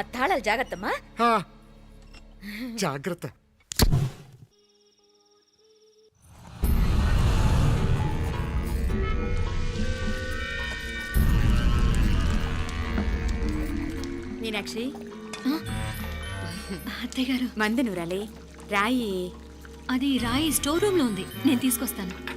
తాళాలు జాగ్రత్తమ్మా. జాగ్రత్త. మీనాక్షి. అత్తయ్య గారు. మందు నూరాలి. రాయి. అది రాయి స్టోర్ రూమ్లో ఉంది. నేను తీసుకొస్తాను.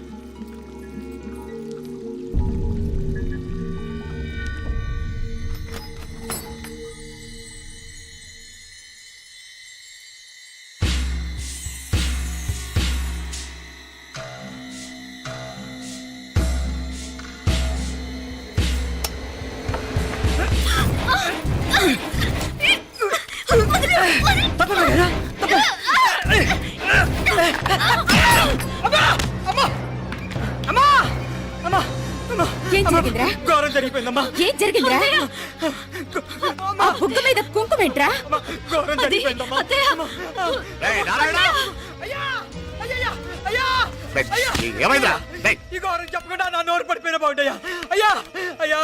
ఘోరం జరిగిపోయిందమ్మా. ఏం జరిగిందిరా ఆ బుగ్గ మీద కుంకుమేంట్రా అమ్మా, ఘోరం జరిగిపోయిందమ్మా. రేయ్, నారాయణ! రేయ్, ఏమైందిరా? రేయ్, ఈ ఘోరం చెప్పకుండా నా నోరు పడిపోయిన బాగుంటయ్యా అయ్యా! అయ్యా!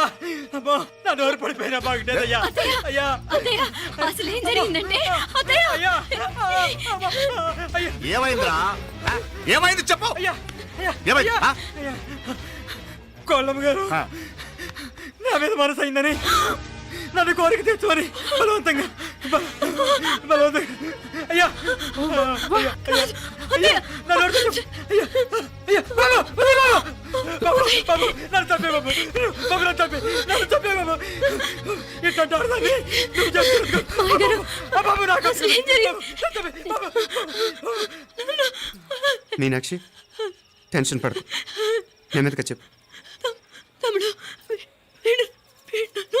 అమ్మో నా నోరు పడిపోయిన బాగుంటేదయ్యా అయ్యా! అత్తయ్య! అసలు ఏం జరిగిందంటే? అత్తయ్య! అయ్యా! అమ్మా, అయ్యా! ఏమైందిరా? ఆ, ఏమైంది చెప్పు! అయ్యా! అయ్యా! ఏమైంది? అయ్యా, ఆ? అయ్యా. కోళ్ళమ్మ గారు ఆ. నా మీద మనసు అయిందని నన్ను కోరిక తెచ్చుకొని బలవంతంగా బల- బలవంతంగా అయ్యా అయ్యా అయ్యా అయ్యా నన్ను వదిలిపెట్టు. అయ్యా అయ్యా బాబు వదిలే బాబు బాబు బాబు నన్ను చంపే బాబు బాబు నన్ను చంపే నన్ను చంపే బాబు ఇట్లాంటి ఆడదాన్ని నువ్వు చెప్తున్నావు బాబు నాకు అసలు ఏం జరిగింది? బాబు, చంపే, బాబు. మీనాక్షి టెన్షన్ పడకు నెమ్మదిగా చెప్పు తమ్ముడు వీడు వీడు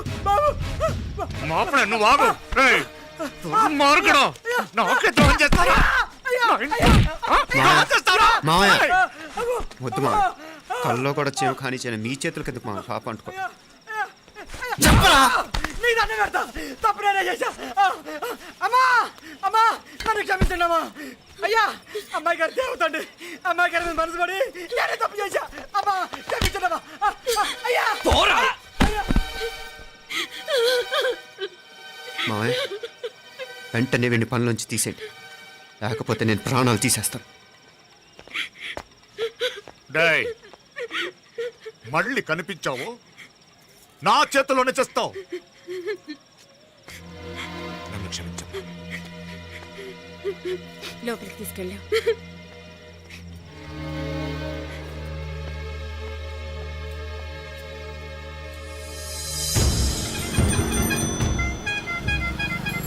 మాపడే నువ్వు ఆగు. నాకే ద్రోహం? మావయ్య వద్దు కల్లో కూడా చేయం కానీ చేయను మీ చేతులు కిందకు మా పాప అంటుకో. నీ దండం పెడతా తప్పు నేనే చేశా. ఆ, ఆ, అమ్మా అమ్మా నన్ను క్షమించండి అమ్మా అయ్యా అమ్మాయి గారు దేవతండి అమ్మాయి గారి మీద మనసు పడి నేనే తప్పు చేశా. అమ్మా క్షమించండి అమ్మా ఆ, ఆ, అయ్యా. మావయ్య వెంటనే వీడిని పనిలోంచి తీసేయండి. లేకపోతే నేను ప్రాణాలు తీసేస్తాను. డేయ్, మళ్ళీ కనిపించావు? నా చేతిలోనే చేస్తావు? నన్ను క్షమించమ్మా. లోపలికి తీసుకెళ్ళాం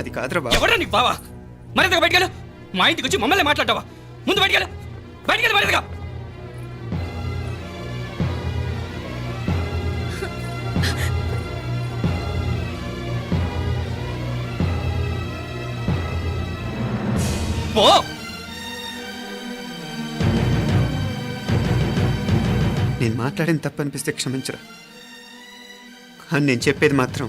అది కాదురా బాబు. ఎవరా నీకు బావా? మరింతగా బయటకెళ్ళు. మా ఇంటికి వచ్చి మమ్మల్ని మాట్లాడతావా? ముందు బయటకెళ్ళు. బయటకెళ్ళు మరింతగా. పో. నేను మాట్లాడిన తప్పు అనిపిస్తే క్షమించరా. కానీ నేను చెప్పేది మాత్రం